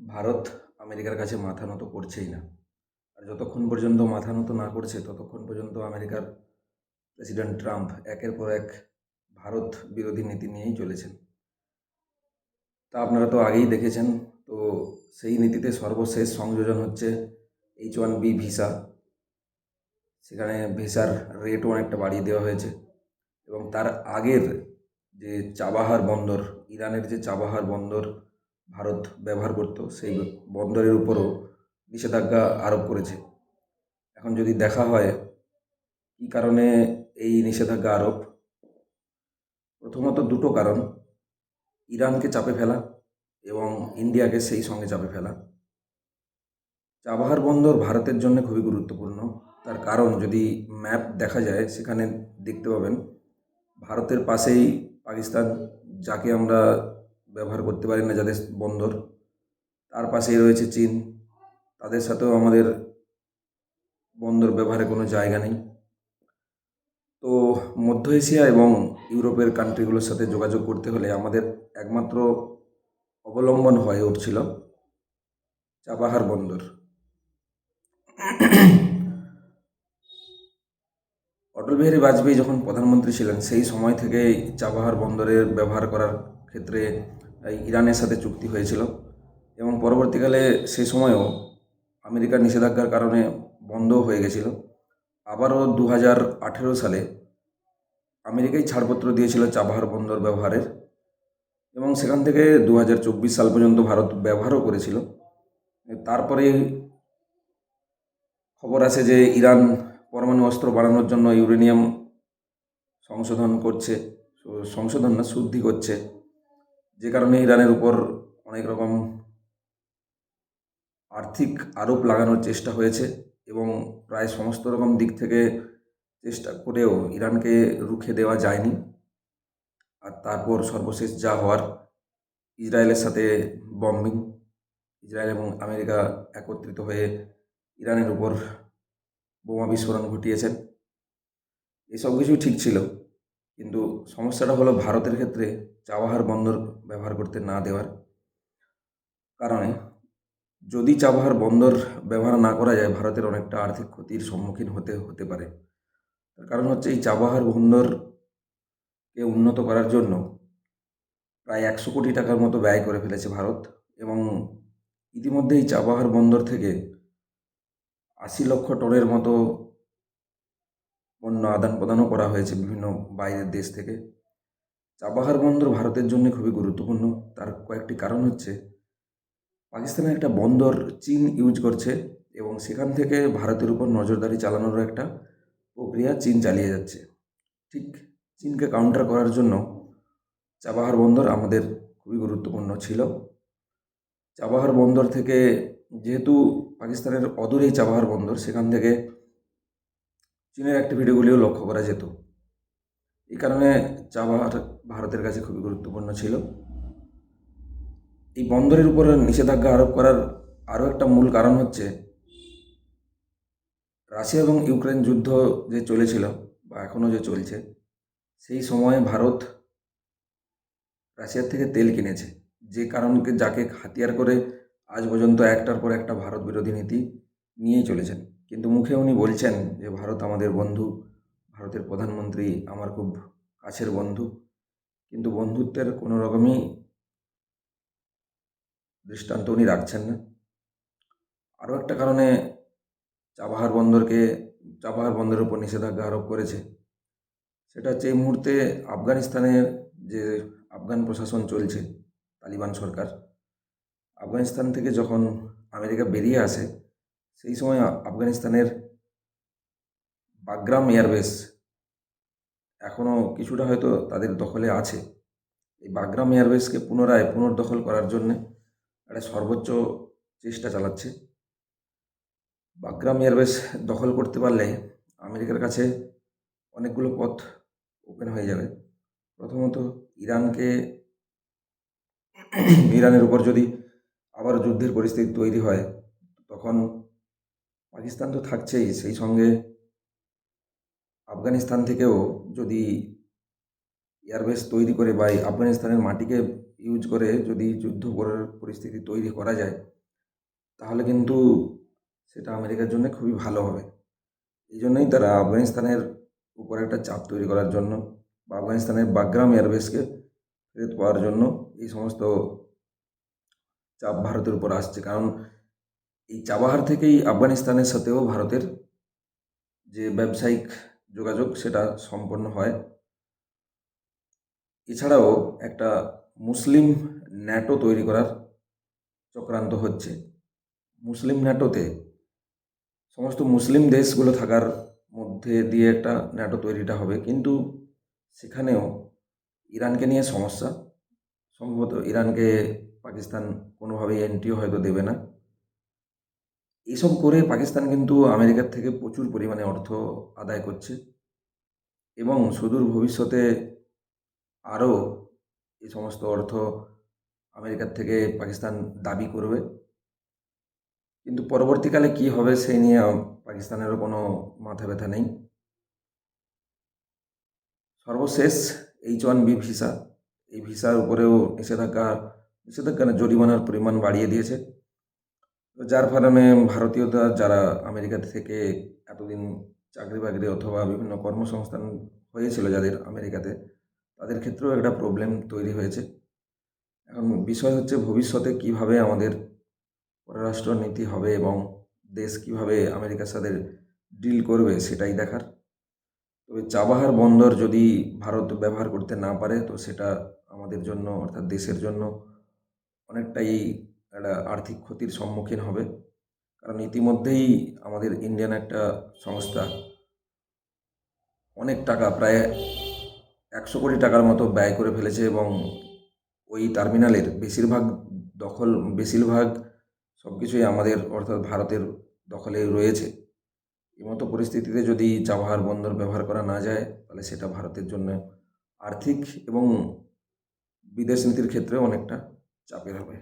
ভারত আমেরিকার কাছে মাথা নত করছেই না। আর যতক্ষণ পর্যন্ত মাথা নত না করছে, ততক্ষণ পর্যন্ত আমেরিকার প্রেসিডেন্ট ট্রাম্প একের পর এক ভারত বিরোধী নীতি নিয়েই চলেছেন। তা আপনারা তো আগেই দেখেছেন, তো সেই নীতিতে সর্বশেষ সংযোজন হচ্ছে এইচ ওয়ান বি ভিসা। সেখানে ভিসার রেটও অনেকটা বাড়িয়ে দেওয়া হয়েছে। এবং তার আগের যে চাবাহার বন্দর, ইরানের যে চাবাহার বন্দর ভারত ব্যবহার করত, সেই বন্দরের উপরও নিষেধাজ্ঞা আরোপ করেছে। এখন যদি দেখা হয়, কী কারণে এই নিষেধাজ্ঞা আরোপ? প্রথমত দুটো কারণ। ইরানকে চাপে ফেলা এবং ইন্ডিয়াকে সেই সঙ্গে চাপে ফেলা। চাবাহার বন্দর ভারতের জন্য খুবই গুরুত্বপূর্ণ। তার কারণ যদি ম্যাপ দেখা যায়, সেখানে দেখতে পাবেন, ভারতের পাশেই পাকিস্তান, যাকে আমরা ব্যবহার করতে পারি না যাদের বন্দর। তার পাশেই রয়েছে চীন। তাদের সাথেও আমাদের বন্দর ব্যবহারে কোনো জায়গা নেই। তো মধ্য এশিয়া এবং ইউরোপের কান্ট্রিগুলোর সাথে যোগাযোগ করতে হলে আমাদের একমাত্র অবলম্বন হয়ে উঠছিল চাবাহার বন্দর। অটল বিহারী বাজপেয়ী যখন প্রধানমন্ত্রী ছিলেন, সেই সময় থেকেই চাবাহার বন্দরের ব্যবহার করার ক্ষেত্রে ইরানের সাথে চুক্তি হয়েছিল এবং পরবর্তীকালে সে সময়ও আমেরিকার নিষেধাজ্ঞার কারণে বন্ধও হয়ে গেছিল। আবারও দু হাজার আঠেরো সালে আমেরিকাই ছাড়পত্র দিয়েছিল চাবাহার বন্দর ব্যবহারের এবং সেখান থেকে দু হাজার চব্বিশ সাল পর্যন্ত ভারত ব্যবহারও করেছিল। তারপরে খবর আসে যে ইরান পরমাণু অস্ত্র বাড়ানোর জন্য ইউরেনিয়াম সংশোধন করছে, সংশোধন না, শুদ্ধি করছে। যে কারণে ইরানের উপর অনেক রকম আর্থিক আরোপ লাগানোর চেষ্টা হয়েছে এবং প্রায় সমস্ত রকম দিক থেকে চেষ্টা করেও ইরানকে রুখে দেওয়া যায়নি। আর তারপর সর্বশেষ যা হওয়ার, ইসরায়েলের সাথে বম্বিং ইসরায়েল এবং আমেরিকা একত্রিত হয়ে ইরানের উপর বোমা বিস্ফোরণ ঘটিয়েছেন। এসব কিছুই ঠিক ছিল। কিন্তু সমস্যাটা হলো ভারতের ক্ষেত্রে চাবাহার বন্দর ব্যবহার করতে না দেওয়ার কারণে যদি চাবাহার বন্দর ব্যবহার না করা যায়, ভারতের অনেকটা আর্থিক ক্ষতির সম্মুখীন হতে হতে পারে। তার কারণ হচ্ছে এই চাবাহার বন্দরকে উন্নত করার জন্য প্রায় একশো কোটি টাকার মতো ব্যয় করে ফেলেছে ভারত এবং ইতিমধ্যেই চাবাহার বন্দর থেকে আশি লক্ষ টনের মতো পণ্য আদান প্রদানও করা হয়েছে বিভিন্ন বাইরের দেশ থেকে। চাবাহার বন্দর ভারতের জন্য খুবই গুরুত্বপূর্ণ। তার কয়েকটি কারণ হচ্ছে, পাকিস্তানের একটা বন্দর চীন ইউজ করছে এবং সেখান থেকে ভারতের উপর নজরদারি চালানোর একটা প্রক্রিয়া চীন চালিয়ে যাচ্ছে। ঠিক চীনকে কাউন্টার করার জন্য চাবাহার বন্দর আমাদের খুবই গুরুত্বপূর্ণ ছিল। চাবাহার বন্দর থেকে, যেহেতু পাকিস্তানের অদূরেই চাবাহার বন্দর, সেখান থেকে চীনের অ্যাক্টিভিটিগুলিও লক্ষ্য করা যেত। এই কারণে চা ভারতের কাছে খুবই গুরুত্বপূর্ণ ছিল। এই বন্দরের উপর নিষেধাজ্ঞা আরোপ করার আরও একটা মূল কারণ হচ্ছে, রাশিয়া এবং ইউক্রেন যুদ্ধ যে চলেছিল বা এখনও যে চলছে, সেই সময়ে ভারত রাশিয়ার থেকে তেল কিনেছে। যে কারণকে, যাকে হাতিয়ার করে আজ পর্যন্ত একটার পর একটা ভারত বিরোধী নীতি নিয়েই চলেছেন। কিন্তু মুখে উনি বলছেন যে, ভারত আমাদের বন্ধু, ভারতের প্রধানমন্ত্রী আমার খুব কাছের বন্ধু। কিন্তু বন্ধুত্বের কোনো রকমই দৃষ্টান্ত উনি রাখছেন না। আরও একটা কারণে চাবাহার বন্দরকে চাবাহার বন্দরের উপর নিষেধাজ্ঞা আরোপ করেছে। সেটা হচ্ছে এই মুহূর্তে আফগানিস্তানের যে আফগান প্রশাসন চলছে, তালিবান সরকার, আফগানিস্তান থেকে যখন আমেরিকা বেরিয়ে আসে সেই সময় আফগানিস্তানের বাগ্রাম এয়ারবেস এখনও কিছুটা হয়তো তাদের দখলে আছে। এই বাগ্রাম এয়ারবেসকে পুনরায় পুনর্দখল করার জন্যে একটা সর্বোচ্চ চেষ্টা চালাচ্ছে। বাগ্রাম এয়ারবেস দখল করতে পারলে আমেরিকার কাছে অনেকগুলো পথ ওপেন হয়ে যাবে। প্রথমত ইরানকে ইরানের উপর যদি আবার যুদ্ধের পরিস্থিতি তৈরি হয়, তখন পাকিস্তান তো থাকছেই, সেই সঙ্গে আফগানিস্তান থেকেও যদি এয়ারবেস তৈরি করে বা আফগানিস্তানের মাটিকে ইউজ করে যদি যুদ্ধ করার পরিস্থিতি তৈরি করা যায়, তাহলে কিন্তু সেটা আমেরিকার জন্য খুবই ভালো হবে। এই জন্যই তারা আফগানিস্তানের উপর একটা চাপ তৈরি করার জন্য বা আফগানিস্তানের বাগ্রাম এয়ারবেসকে ফেরত পাওয়ার জন্য এই সমস্ত চাপ ভারতের উপর আসছে। কারণ এই চাবাহার থেকেই আফগানিস্তানের সাথেও ভারতের যে ব্যবসায়িক যোগাযোগ, সেটা সম্পন্ন হয়। এছাড়াও একটা মুসলিম ন্যাটো তৈরি করার চক্রান্ত হচ্ছে। মুসলিম ন্যাটোতে সমস্ত মুসলিম দেশগুলো থাকার মধ্যে দিয়ে একটা ন্যাটো তৈরিটা হবে। কিন্তু সেখানেও ইরানকে নিয়ে সমস্যা। সম্ভবত ইরানকে পাকিস্তান কোনোভাবেই এন্ট্রিও হয়তো দেবে না। এসব করে পাকিস্তান কিন্তু আমেরিকার থেকে প্রচুর পরিমাণে অর্থ আদায় করছে এবং সুদূর ভবিষ্যতে আরও এই সমস্ত অর্থ আমেরিকার থেকে পাকিস্তান দাবি করবে। কিন্তু পরবর্তীকালে কি হবে সেই নিয়ে পাকিস্তানেরও কোনো মাথা ব্যথা নেই। সর্বশেষ এইচ ওয়ান বি ভিসা, এই ভিসার উপরেও নিষেধাজ্ঞা নিষেধাজ্ঞা জরিমানার পরিমাণ বাড়িয়ে দিয়েছে। তো যার কারণে ভারতীয়রা যারা আমেরিকা থেকে এতদিন চাকরি বাকরি অথবা বিভিন্ন কর্মসংস্থান হয়েছিল যাদের আমেরিকাতে, তাদের ক্ষেত্রেও একটা প্রবলেম তৈরি হয়েছে। এখন বিষয় হচ্ছে ভবিষ্যতে কীভাবে আমাদের পররাষ্ট্র নীতি হবে এবং দেশ কীভাবে আমেরিকার সাথে ডিল করবে সেটাই দেখার। তবে চাবাহার বন্দর যদি ভারত ব্যবহার করতে না পারে, তো সেটা আমাদের জন্য অর্থাৎ দেশের জন্য অনেকটাই একটা আর্থিক ক্ষতির সম্মুখীন হবে। কারণ ইতিমধ্যেই আমাদের ইন্ডিয়ান একটা সংস্থা, অনেক টাকা প্রায় একশো কোটি টাকার মতো ব্যয় করে ফেলেছে এবং ওই টার্মিনালের বেশিরভাগ দখল, বেশিরভাগ সব কিছুই আমাদের অর্থাৎ ভারতের দখলে রয়েছে। মতো পরিস্থিতিতে যদি চাবাহার বন্দর ব্যবহার করা না যায়, তাহলে সেটা ভারতের জন্য আর্থিক এবং বিদেশ নীতির ক্ষেত্রে অনেকটা চাপের হবে।